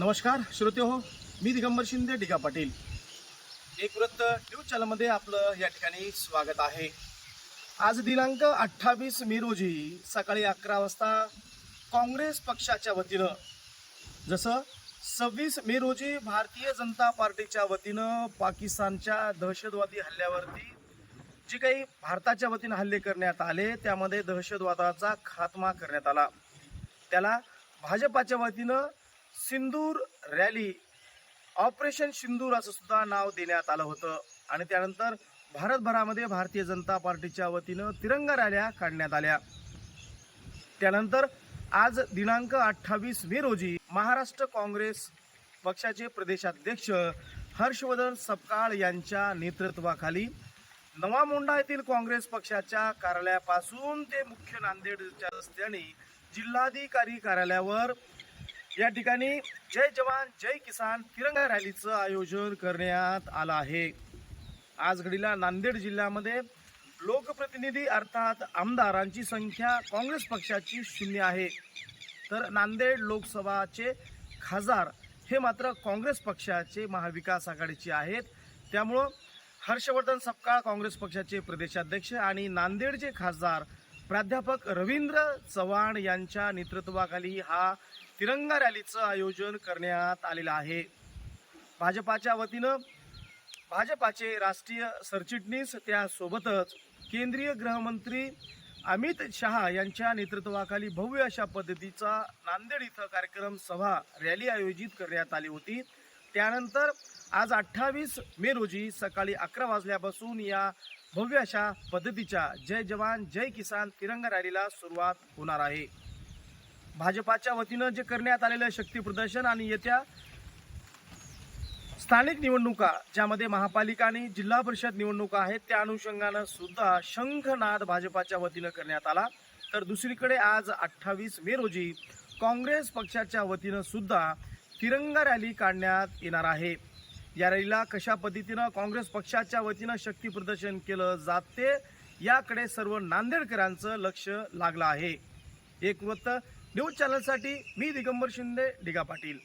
नमस्कार श्रोते हो मी दिगंबर शिंदे डिगा पाटील. एक वृत्त न्यूज चॅनलमध्ये आपलं या ठिकाणी स्वागत आहे. आज दिनांक अठ्ठावीस मे रोजी सकाळी अकरा वाजता काँग्रेस पक्षाच्या वतीनं जसं सव्वीस मे रोजी भारतीय जनता पार्टीच्या वतीनं पाकिस्तानच्या दहशतवादी हल्ल्यावरती जे काही भारताच्या वतीनं हल्ले करण्यात आले त्यामध्ये दहशतवादाचा खात्मा करण्यात आला. त्याला भाजपाच्या वतीनं सिंदूर रॅली ऑपरेशन सिंदूर असं सुद्धा नाव देण्यात आलं होतं. आणि त्यानंतर भारतभरामध्ये भारतीय जनता पार्टीच्या वतीनं तिरंगा रॅल्या काढण्यात आल्या. त्यानंतर आज दिनांक अठ्ठावीस मे रोजी महाराष्ट्र काँग्रेस पक्षाचे प्रदेशाध्यक्ष हर्षवर्धन सपकाळ यांच्या नेतृत्वाखाली नवा मोंढा येथील काँग्रेस पक्षाच्या कार्यालयापासून ते मुख्य नांदेडच्या रस्त्याने जिल्हाधिकारी कार्यालयावर या ठिकाणी जय जवान जय किसान तिरंगा रॅलीचं आयोजन करण्यात आलं आहे. आज घडीला नांदेड जिल्ह्यामध्ये लोकप्रतिनिधी अर्थात आमदारांची संख्या काँग्रेस पक्षाची शून्य आहे. तर नांदेड लोकसभाचे खासदार हे मात्र काँग्रेस पक्षाचे महाविकास आघाडीचे आहेत. त्यामुळं हर्षवर्धन सपकाळ काँग्रेस पक्षाचे प्रदेशाध्यक्ष आणि नांदेडचे खासदार प्राध्यापक रवींद्र चव्हाण यांच्या नेतृत्वाखाली हा तिरंगा रॅलीचं आयोजन करण्यात आलेलं आहे. भाजपाच्या वतीनं भाजपाचे राष्ट्रीय सरचिटणीस त्यासोबतच केंद्रीय गृहमंत्री अमित शहा यांच्या नेतृत्वाखाली भव्य अशा पद्धतीचा नांदेड इथं कार्यक्रम सभा रॅली आयोजित करण्यात आली होती. त्यानंतर आज अठ्ठावीस मे रोजी सकाळी अकरा वाजल्यापासून या भव्य अशा पद्धतीच्या जय जवान जय किसान तिरंगा रॅलीला सुरुवात होणार आहे. भाजपाच्या वतीनं जे करण्यात आलेलं शक्तीप्रदर्शन आणि येत्या स्थानिक निवडणुका ज्यामध्ये महापालिका आणि जिल्हा परिषद निवडणुका आहेत त्या अनुषंगानं सुद्धा शंखनाद भाजपाच्या वतीनं करण्यात आला. तर दुसरीकडे आज अठ्ठावीस मे रोजी काँग्रेस पक्षाच्या वतीनं सुद्धा तिरंगा रॅली काढण्यात येणार आहे. या रॅलीला कशा पद्धतीनं काँग्रेस पक्षाच्या वतीनं शक्ती प्रदर्शन केलं जाते याकडे सर्व नांदेडकरांचं लक्ष लागलं आहे. एक न्यूज चॅनलसाठी मी दिगंबर शिंदे ढिगा पाटील.